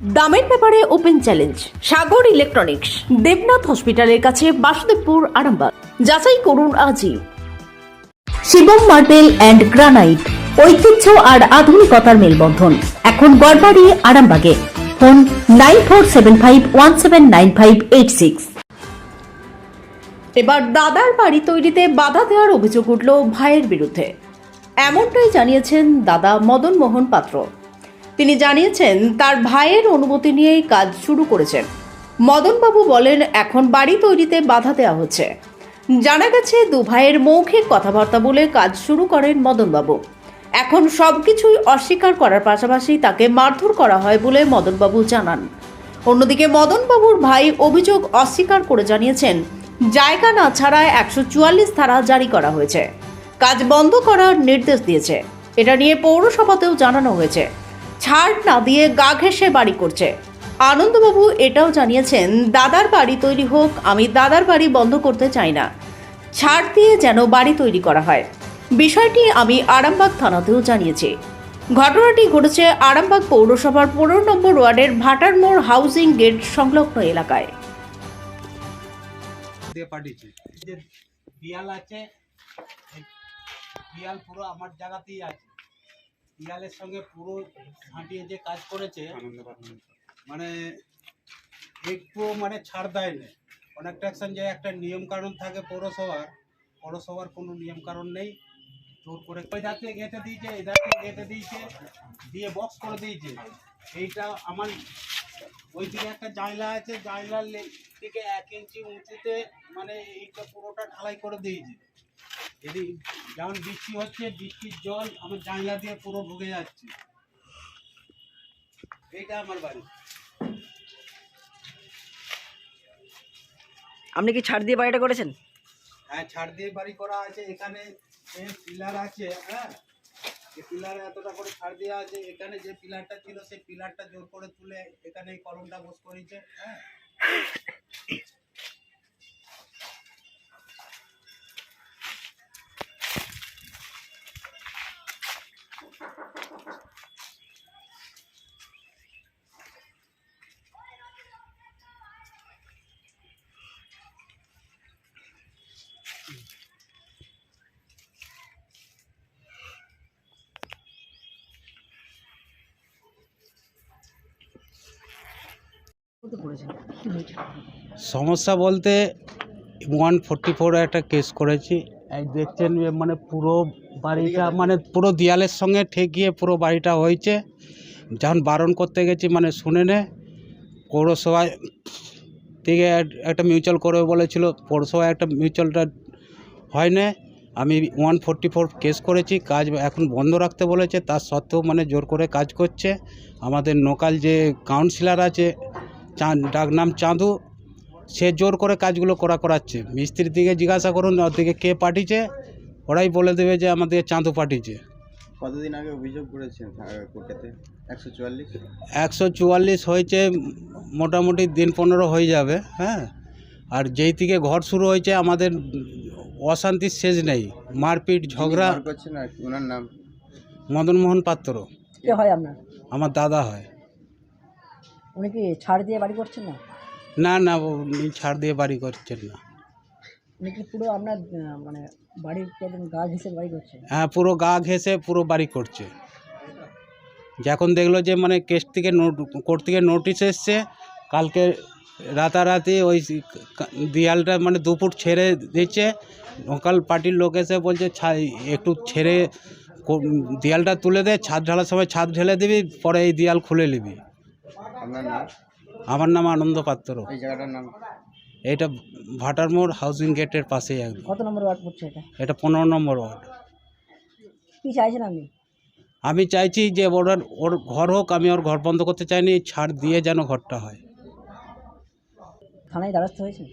দামের ব্যাপারে open challenge, Sagar electronics, Debnath হসপিটালের কাছে বাসুদেবপুর, আরামবাগ। যাচাই করুন আজই। শিবম মার্বেল অ্যান্ড গ্রানাইট, ঐতিহ্য আর আধুনিকতার মেলবন্ধন। এখন গড়বাড়ি, আরামবাগে। Phone nine four seven five one seven nine five eight six. এবার দাদার বাড়ি তৈরিতে বাধা দেওয়ার অভিযোগ উঠল ভাইয়ের বিরুদ্ধে। এমনটাই জানিয়েছেন দাদা মদন মোহন পাত্র। তিনি জানিয়েছেন, তার ভাইয়ের অনুমতি নিয়েই কাজ শুরু করেছেন। মদনবাবু বলেন, এখন বাড়ি তৈরিতে বাধা দেওয়া হচ্ছে। জানা গেছে, দু ভাইয়ের মৌখিক কথাবার্তা বলে কাজ শুরু করেন মদনবাবু। এখন সবকিছুই অস্বীকার করার পাশাপাশি তাকে মারধর করা হয় বলে মদনবাবু জানান। অন্যদিকে মদনবাবুর ভাই অভিযোগ অস্বীকার করে জানিয়েছেন, জায়গা না ছাড়ায় একশো চুয়াল্লিশ ধারা জারি করা হয়েছে। কাজ বন্ধ করার নির্দেশ দিয়েছে। এটা নিয়ে পৌরসভাতেও জানানো হয়েছে। ছাড় না দিয়ে গা ঘেঁষে বাড়ি করছে। আনন্দবাবু এটাও জানিয়েছেন, দাদার বাড়ি তৈরি হোক, আমি দাদার বাড়ি বন্ধ করতে চাই না। ছাড় দিয়ে যেন বাড়ি তৈরি করা হয়। বিষয়টি আমি আরামবাগ থানাতেও জানিয়েছি। ঘটনাটি ঘটেছে আরামবাগ পৌরসভার পনেরো নম্বর ওয়ার্ডের ভাটার মোড় হাউজিং গেট সংলগ্ন এলাকায়। বিয়াল আছে বিয়াল পুরো আমার জায়গাতেই আছে। বিয়ালের সঙ্গে পুরো হাঁটিয়ে যে কাজ করেছে মানে একটু মানে ছাড় দেয় না কনস্ট্রাকশন যে একটা নিয়ম কানুন থাকে পৌরসভার পৌরসভার কোনো নিয়ম কানুন নেই। জোর করে ওই দাঁতে গেঁথে দিয়েছে এই দাঁতে গেঁথে দিয়েছে দিয়ে বক্স করে দিয়েছে। এইটা আমার ওই দিকে একটা জানলা আছে জানলার দিকে এক ইঞ্চি উঁচুতে মানে এইটা পুরোটা ঢালাই করে দিয়েছে। যদি যেমন বৃষ্টি হচ্ছে বৃষ্টির জল আমার জানলা দিয়ে পুরো ঢুকে যাচ্ছে। এইটা আমার বাড়ি। আপনি কি ছাড় দিয়ে বাড়িটা করেছেন? হ্যাঁ ছাড় দিয়ে বাড়ি করা আছে। এখানে যে পিলার আছে হ্যাঁ যে পিলার এতটা করে ছাড় দেওয়া আছে এখানে যে পিলারটা ছিল সেই পিলারটা জোর করে তুলে এখানে এই কলমটা বস করেছে হ্যাঁ। সমস্যা বলতে ওয়ান ফোরটি ফোর একটা কেস করেছি। দেখছেন মানে পুরো বাড়িটা মানে পুরো দেয়ালের সঙ্গে ঠেকিয়ে পুরো বাড়িটা হয়েছে। যখন বারণ করতে গেছি মানে শুনে নে, পৌরসভায় থেকে একটা মিউচুয়াল করবে বলেছিল, পৌরসভায় একটা মিউচুয়ালটা হয় না। আমি ওয়ান ফোরটি ফোর কেস করেছি, কাজ এখন বন্ধ রাখতে বলেছে। তার সত্ত্বেও মানে জোর করে কাজ করছে। আমাদের লোকাল যে কাউন্সিলার আছে চা ডাকনাম চাঁদু। সে জোর করে কাজগুলো করা করাচ্ছে। মিস্ত্রির দিকে জিজ্ঞাসা করুন ওর দিকে কে পাঠিয়েছে? ওরাই বলে দেবে যে আমাদের চাঁদু পাঠিয়েছে। কতদিন আগে অভিযোগ করেছেন কোর্টেতে একশো চুয়াল্লিশ? একশো চুয়াল্লিশ হয়েছে মোটামুটি দিন পনেরো হয়ে যাবে হ্যাঁ। আর যেই থেকে ঘর শুরু হয়েছে আমাদের অশান্তির শেষ নেই। মারপিট ঝগড়া। করছেন ওনার নাম? মদনমোহন পাত্র। কে হয় আপনার? আমার দাদা হয়। উনি কি ছাড় দিয়ে বাড়ি করছেন না? না না উনি ছাড় দিয়ে বাড়ি করছেন না। উনি কি পুরো আপনার আহ, মানে বাড়ির একদম গা ঘেসে বাড়ি করছে? হ্যাঁ পুরো গা ঘেঁষে পুরো বাড়ি করছে। যখন দেখল যে মানে কেস থেকে নোট কোর্ট থেকে নোটিশ এসছে কালকে রাতারাতি ওই কা- দেয়ালটা মানে দু ফুট ছেড়ে দিচ্ছে। লোকাল পার্টির লোক এসে বলছে ছা- একটু ছেড়ে কো- দেয়ালটা তুলে দে ছাদ ঢালার সময় ছাদ ঢেলে দিবি পরে এই দেয়াল খুলে নিবি। আমার নাম আনন্দ পাত্র। এই জায়গাটার নাম? এইটা ভাটার মোড় হাউজিং গেটের পাশেই একদম। কত নম্বর ওয়ার্ড পড়ছে এটা? এটা পনেরো নম্বর ওয়ার্ড। কি চাইছেন আপনি? আমি চাইছি যে ওর ওর ঘর হোক আমি ওর ঘর বন্ধ করতে চাইনি ছাড় দিয়ে যেন ঘরটা হয়। থানায় দ্বারস্থ হয়েছে?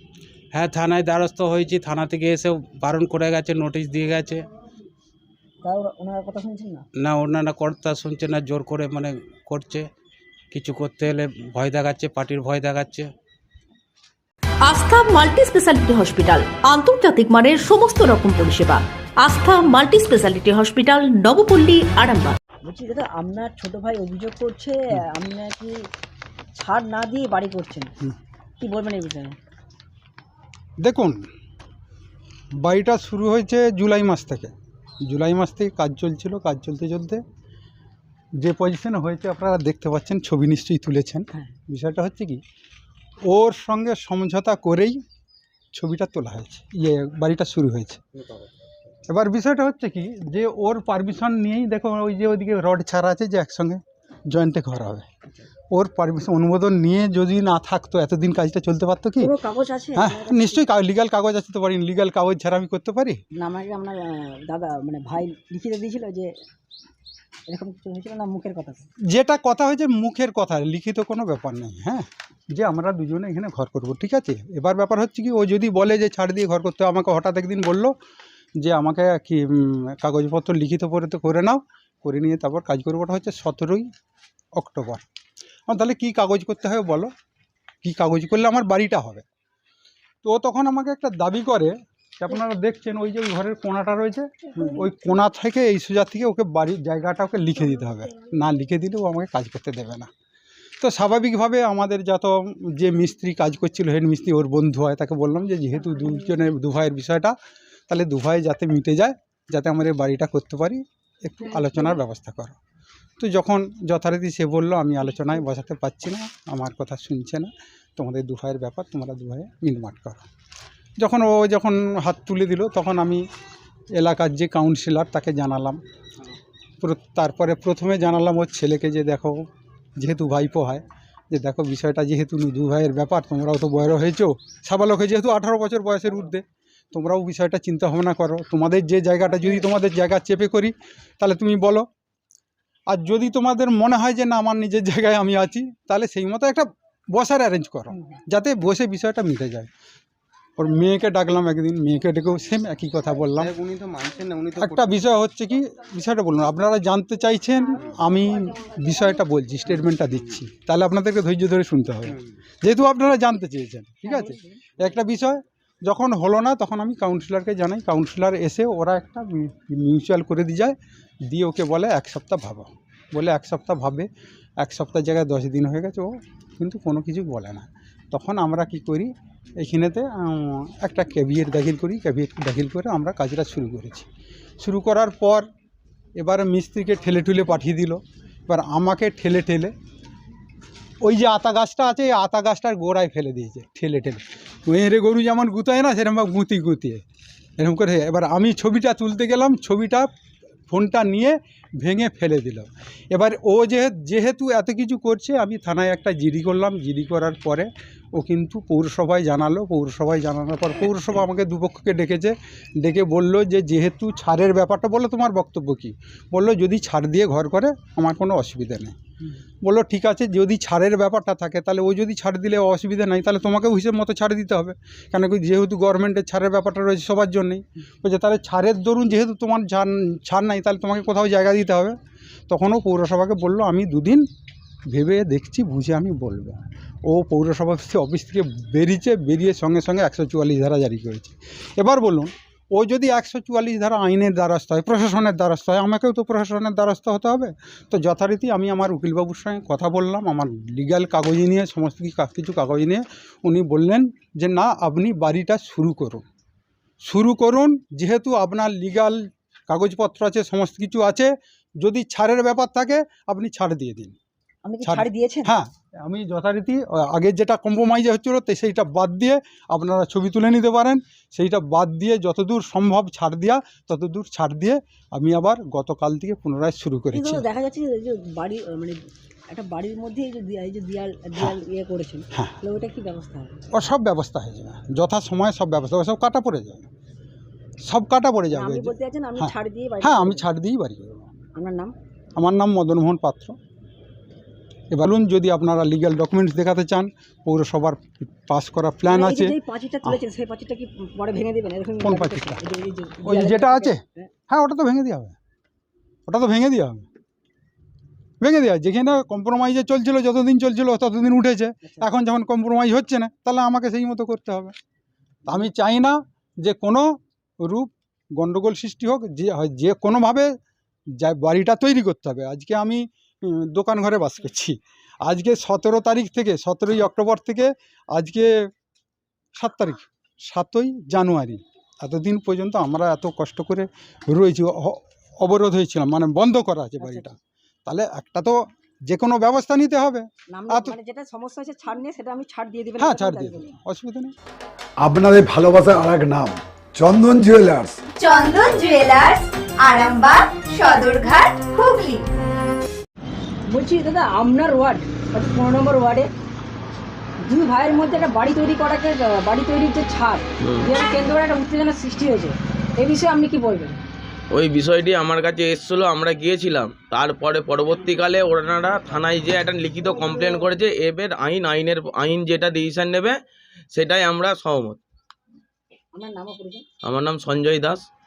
হ্যাঁ থানায় দ্বারস্থ হয়েছি। থানা থেকে এসে বারণ করে গেছে নোটিশ দিয়ে গেছে। ওনার কথা শুনছেন না? না অন্যান্য কর্তা শুনছে না জোর করে মানে করছে। কিছু করতে হলে ভয় দেখাচ্ছে পার্টির ভয় দেখাচ্ছে। আস্থা মাল্টি স্পেশালিটি হসপিটাল আন্তর্জাতিক মানের সমস্ত রকম পরিষেবা। আস্থা multi speciality hospital Nabapalli Arambagh. বলছি দাদা আপনার ছোট ভাই অভিযোগ করছে আপনি নাকি ছাড় না দিয়ে বাড়ি করছেন। কি বলবেন এই বিষয়ে? দেখুন বাড়িটা শুরু হয়েছে জুলাই মাস থেকে। জুলাই মাস থেকে কাজ চলছিল কাজ চলতে চলতে যে পজিশনে হয়েছে আপনারা দেখতে পাচ্ছেন ছবি নিশ্চয়ই তুলেছেন। হ্যাঁ। বিষয়টা হচ্ছে কি ওর সঙ্গে সমঝোতা করেই ছবিটা তোলা হয়েছে ইয়ে বাড়িটা শুরু হয়েছে। এবার বিষয়টা হচ্ছে কি যে ওর পারমিশন নিয়েই দেখো ওই যে ওইদিকে রড ছাড়া আছে যে একসঙ্গে জয়েন্টে ঘর হবে। ওর পারমিশন অনুমোদন নিয়ে যদি না থাকতো এতদিন কাজটা চলতে পারতো কি? কাগজ আছে? হ্যাঁ নিশ্চয়ই লিগাল কাগজ আছে তো পারি লিগাল কাগজ ছাড়া আমি করতে পারি? না আমাকে আপনার দাদা মানে ভাই লিখিত দিয়েছিল যে যেটা কথা হয়েছে, মুখের কথা, লিখিত কোনো ব্যাপার নেই হ্যাঁ? যে আমরা দুজনে এখানে ঘর করব, ঠিক আছে? এবার ব্যাপার হচ্ছে কি, ও যদি বলে যে ছাড় দিয়ে ঘর করতে আমাকে হঠাৎ একদিন বলল যে আমাকে কি কাগজপত্র লিখিত করে তো করে নাও, করে নিয়ে তারপর কাজ করব, ওটা হচ্ছে সতেরোই অক্টোবর। আমার তাহলে কী কাগজ করতে হবে বলো? কী কাগজ করলে আমার বাড়িটা হবে? তো তখন আমাকে একটা দাবি করে আপনারা দেখছেন, ওই যে ঘরের কোনাটা রয়েছে, ওই কোনা থেকে এই সোজা থেকে ওকে বাড়ির জায়গাটা ওকে লিখে দিতে হবে। না লিখে দিলে ও আমাকে কাজ করতে দেবে না। তো স্বাভাবিকভাবে আমাদের যত যে মিস্ত্রি কাজ করছিল, হেড মিস্ত্রি, ওর বন্ধু হয়, তাকে বললাম যে যেহেতু দুজনের দু ভাইয়ের বিষয়টা, তাহলে দু ভাই যাতে মিটে যায়, যাতে এই বাড়িটা করতে পারি, একটু আলোচনার ব্যবস্থা করো। তো যখন যথারীতি সে বলল, আমি আলোচনায় বসাতে পারছি না, আমার কথা শুনছে না, তোমাদের দু ভাইয়ের ব্যাপার, তোমরা দু ভাইয়ে মিটমাট করো। যখন ও যখন হাত তুলে দিল তখন আমি এলাকার যে কাউন্সিলর তাকে জানালাম। তারপরে প্রথমে জানালাম ওর ছেলেকে যে দেখো যেহেতু ভাইপো হয় যে দেখো বিষয়টা যেহেতু দু ভাইয়ের ব্যাপার তোমরাও তো বড় হয়েছো। সাবালক হয়ে যেহেতু আঠারো বছর বয়সের ঊর্ধ্বে তোমরাও বিষয়টা চিন্তা ভাবনা করো। তোমাদের যে জায়গাটা যদি তোমাদের জায়গা চেপে করি তাহলে তুমি বলো। আর যদি তোমাদের মনে হয় যে না আমার নিজের জায়গায় আমি আছি তাহলে সেই মতো একটা বসার অ্যারেঞ্জ করো। যাতে বসে বিষয়টা মিটে যায়। ওর মেয়েকে ডাকলাম একদিন মেয়েকে ডেকেও সেম একই কথা বললাম। উনি তো মানছেন না উনি তো একটা বিষয় হচ্ছে কি বিষয়টা বলুন আপনারা জানতে চাইছেন আমি বিষয়টা বলছি স্টেটমেন্টটা দিচ্ছি। তাহলে আপনাদেরকে ধৈর্য ধরে শুনতে হবে। যেহেতু আপনারা জানতে চেয়েছেন ঠিক আছে? একটা বিষয় যখন হলো না তখন আমি কাউন্সিলরকে জানাই কাউন্সিলর এসে ওরা একটা মিউচুয়াল করে দিয়ে যায় দিয়ে ওকে বলে এক সপ্তাহ ভাবো। বলে এক সপ্তাহ ভাবে এক সপ্তাহ জায়গায় দশ দিন হয়ে গেছে ও কিন্তু কোনো কিছু বলে না। তখন আমরা কি করি এইখানেতে একটা ক্যাবিয়েট দাখিল করি ক্যাবিয়েট দাখিল করে আমরা কাজটা শুরু করেছি। শুরু করার পর এবার মিস্ত্রিকে ঠেলে ঠুলে পাঠিয়ে দিল। এবার আমাকে ঠেলে ঠেলে, ওই যে আতা গাছটা আছে, এই আতা গাছটার গোড়ায় ফেলে দিয়েছে, ঠেলে ঠেলে। মেয়েরে গরু যেমন গুতায় না, সেরকম গুঁতি গুঁতিয়ে। এরকম করে, এবার আমি ছবিটা তুলতে গেলাম, ছবিটা, ফোনটা নিয়ে ভেঙে ফেলে দিল এবার ও যেহেতু এত কিছু করছে, আমি থানায় একটা জিডি করলাম। জিডি করার পরে ও কিন্তু পৌরসভায় জানালো। পৌরসভায় জানানোর পর পৌরসভা আমাকে দুপক্ষকে ডেকেছে। ডেকে বলল যে, যেহেতু ছাড়ের ব্যাপারটা, বলল, তোমার বক্তব্য কী? বলল, যদি ছাড় দিয়ে ঘর করে, আমার কোনো অসুবিধা নেই। বলল, ঠিক আছে, যদি ছাড়ের ব্যাপারটা থাকে, তাহলে ও যদি ছাড় দিলে অসুবিধা নাই, তাহলে তোমাকেও হিসেব মতো ছাড় দিতে হবে। কেন কি, যেহেতু গভর্নমেন্টের ছাড়ের ব্যাপারটা রয়েছে সবার জন্যই। বলছে, তাহলে ছাড়ের দরুন, যেহেতু তোমার ছাড় ছাড় নাই, তাহলে তোমাকে কোথাও জায়গা দিতে হবে। তখনও পৌরসভাকে বলল, আমি দুদিন ভেবে দেখছি, বুঝে আমি বলব। ও পৌরসভা অফিস থেকে বেরিয়েছে, বেরিয়ে সঙ্গে সঙ্গে একশো চুয়াল্লিশ ধারা জারি করেছে। এবার বলুন, ও যদি একশো চুয়াল্লিশ ধারা আইনের দ্বারস্থ হয়, প্রশাসনের দ্বারস্থ হয়, আমাকেও তো প্রশাসনের দ্বারস্থ হতে হবে। তো যথারীতি আমি আমার উকিলবাবুর সঙ্গে কথা বললাম, আমার লিগ্যাল কাগজ নিয়ে, সমস্ত কিছু কাগজ নিয়ে উনি বললেন যে, না, আপনি বাড়িটা শুরু করুন। শুরু করুন, যেহেতু আপনার লিগ্যাল কাগজপত্র আছে, সমস্ত কিছু আছে যদি ছাড়ের ব্যাপার থাকে আপনি ছাড় দিয়ে দিন। ছাড়- দিয়েছেন? হ্যাঁ আমি যথারীতি আগের যেটা কম্প্রোমাইজ হচ্ছিল তো সেইটা বাদ দিয়ে আপনারা ছবি তুলে নিতে পারেন। সেইটা বাদ দিয়ে যতদূর সম্ভব ছাড় দেওয়া ততদূর ছাড় দিয়ে আমি আবার গতকাল থেকে পুনরায় শুরু করেছি। দেখা যাচ্ছে যে- যে বাড়ি মানে একটা বাড়ির মধ্যে এই যে দিয়া- এই যে দিয়াল দিয়াল ইয়ে করেছেন হ্যাঁ। তাহলে কি ব্যবস্থা হবে? ও সব ব্যবস্থা হয়ে যাবে। যথা সময়ে সব ব্যবস্থা সব কাটা পড়ে যাবে। সব কাটা পড়ে যাবে। হ্যাঁ। ছাড় দিয়ে হ্যাঁ আমি ছাড় দিয়েই বাড়ি করব আপনার নাম? আমার নাম মদনমোহন পাত্র। এবার বলুন যদি আপনারা লিগ্যাল ডকুমেন্টস দেখাতে চান পৌরসভার পাস করা প্ল্যান আছে। পাঁচিটা ওই যেটা আছে? হ্যাঁ। হ্যাঁ ওটা তো ভেঙে দেওয়া হবে। ওটা তো ভেঙে দেওয়া হবে। ভেঙে দেওয়া যেখানে কম্প্রোমাইজে চলছিল যতদিন চলছিল ততদিন উঠেছে। আচ্ছা। এখন যখন কম্প্রোমাইজ হচ্ছে না তাহলে আমাকে সেই মতো করতে হবে। আমি চাই না যে কোনো রূপ গণ্ডগোল সৃষ্টি হোক যে যে কোনোভাবে যা বাড়িটা তৈরি করতে হবে। আজকে আমি দোকান ঘরে বাস করছি। আজকে সতেরো তারিখ থেকে সতেরোই অক্টোবর থেকে আজকে সাত তারিখ সাতই জানুয়ারি। এতদিন পর্যন্ত আমরা এত কষ্ট করে রয়েছি অবরোধ হয়েছিলাম মানে বন্ধ করা আছে বাড়িটা। তাহলে একটা তো যে কোনো ব্যবস্থা নিতে হবে। মানে যেটা সমস্যা ছাড় নিয়ে সেটা আমি ছাড় দিয়ে দিবেন। হ্যাঁ ছাড় দিয়ে করছি। দেবো অসুবিধা নেই। আপনাদের ভালোবাসার আর এক নাম চন্দন জুয়েলার্স। চন্দন জুয়েলার্স। আরামবাগ সদরঘাট হুগলি। বলছি দাদা আপনার ওয়ার্ড অর্থাৎ পনেরো নম্বর ওয়ার্ডে দুই ভাইয়ের মধ্যে একটা বাড়ি তৈরি করাকে বাড়ি তৈরির যে ছাড় যেটা কেন্দ্র করে একটা উত্তেজনার সৃষ্টি হয়েছে। এই বিষয়ে আপনি কি বলবেন? ওই বিষয়টি আমার কাছে এসেছিল আমরা গিয়েছিলাম। তারপরে পরবর্তীকালে ওনারা থানায় যে একটা লিখিত কমপ্লেন করেছে এবার আইন আইনের আইন যেটা ডিসিশন নেবে সেটাই আমরা সহমত। আমার নাম সঞ্জয় দাস।